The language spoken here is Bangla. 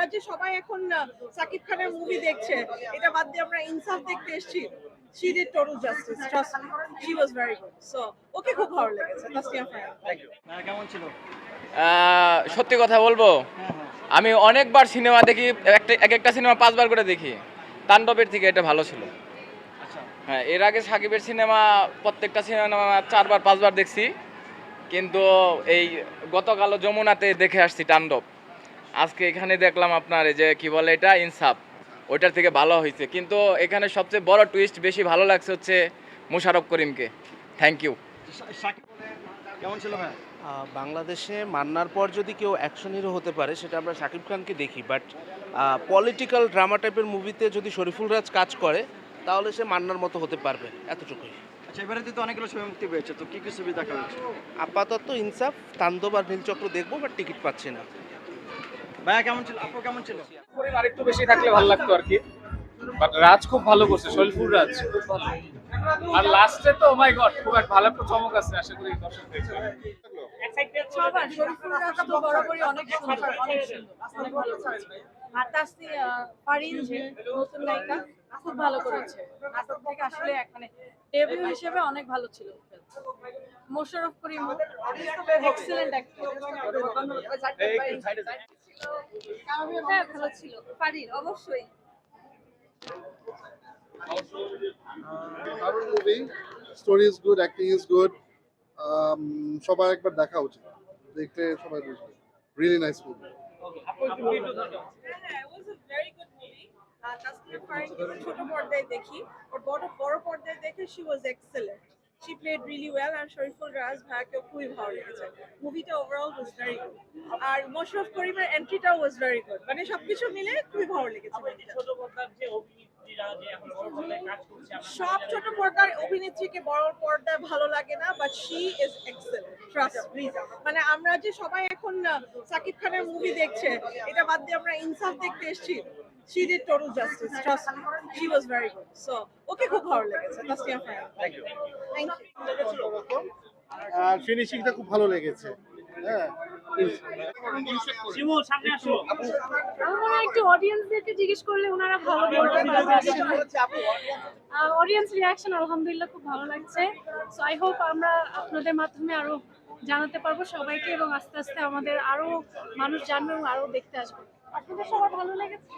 আমরা যে সবাই এখন সাকিব খানের মুভি দেখছে। এটা বাদ দিয়ে আমরা ইনসাফ দেখতে এসেছি। She did total justice. Trust me she was very good. So ওকে খুব ভালো লেগেছে। তাসনিয়া কেমন ছিল? সত্যি কথা বলব? আমি অনেকবার সিনেমা দেখি একটা এক একটা সিনেমা পাঁচবার করে দেখি। তাণ্ডবের থেকে এটা ভালো ছিল। আচ্ছা। হ্যাঁ এর আগে সাকিবের সিনেমা প্রত্যেকটা সিনেমা চারবার পাঁচবার দেখছি। কিন্তু এই গতকাল যমুনাতে দেখে আসছি তাণ্ডব। আজকে এখানে দেখলাম আপনার এই যে কি বলে এটা ইনসাফ। ওইটার থেকে ভালো হয়েছে কিন্তু এখানে সবচেয়ে বড় টুইস্ট বেশি ভালো লাগছে হচ্ছে মুশারফ করিমকে। থ্যাংক ইউ কেমন ছিল ভাই? বাংলাদেশে মান্নার পর যদি কেউ অ্যাকশন হিরো হতে পারে সেটা আমরা শাকিব খানকে দেখি। বাট পলিটিক্যাল ড্রামা টাইপের মুভিতে যদি শরীফুল রাজ কাজ করে তাহলে সে মান্নার মতো হতে পারবে এতটুকুই। আচ্ছা এবারে তো অনেকগুলো ছবি মুক্তি পেয়েছে তো কি কি ছবি দেখা হয়েছে আপাতত ইনসাফ তান্দব আর নীলচক্র দেখব বাট টিকিট পাচ্ছি না। ভাইয়া কেমন ছিল? আপু কেমন ছিল? করিম আরেকটু বেশি থাকলে ভালো লাগতো আর কি। বাট রাজ খুব ভালো করছে শৈলপুর রাজ। খুব ভালো আর লাস্টে তো মাই গড খুব একটা ভালো একটা চমক আছে আশা করি দর্শক পারিন নতুন নায়িকা খুব ভালো করেছে। নাটক থেকে আসলে এক মানে ডেবিউ হিসেবে অনেক ভালো ছিল। মোশাররফ করিম এক্সিলেন্ট হ্যাঁ ভালো ছিল। পারিন অবশ্যই। দারুণ movie story is good acting is good সবার একবার দেখা উচিত। দেখলে সবাই বুঝবে। রিয়েলি নাইস মুভি ছোট পর্দায় দেখি। ওর বড় বড় পর্দায় দেখে she was excellent. She played really well আর শরীফুল রাজ ভাইয়াকেও খুবই ভালো লেগেছে মুভিটা ওভারঅল was very good. আর মোশাররফ করিমের এন্ট্রিটাও was very good. মানে সবকিছু মিলে খুবই ভালো লেগেছে। সব ছোট পর্দার অভিনেত্রীকে বড় পর্দায় ভালো লাগে না but she is excellent trust মানে আমরা যে সবাই এখন সাকিব খানের মুভি দেখছে এটা বাদ দিয়ে আমরা ইনসাফ দেখতে এসেছি she did total justice. Trust me. She was very good. So okay খুব ভালো লেগেছে। Tasnia Farhan thank you thank you আর ফিনিশিংটা খুব ভালো লেগেছে। হ্যাঁ। আমার একটু অডিয়েন্সদেরকে জিজ্ঞেস করলে ওনারা ভালো বলতে পারবে অডিয়েন্স রিয়াকশন আলহামদুলিল্লাহ খুব ভালো লাগছে। সো আই হোপ আমরা আপনাদের মাধ্যমে আরও জানাতে পারব সবাইকে এবং আস্তে আস্তে আমাদের আরও মানুষ জানবে এবং আরও দেখতে আসবে। আপনাদের সবার ভালো লেগেছে?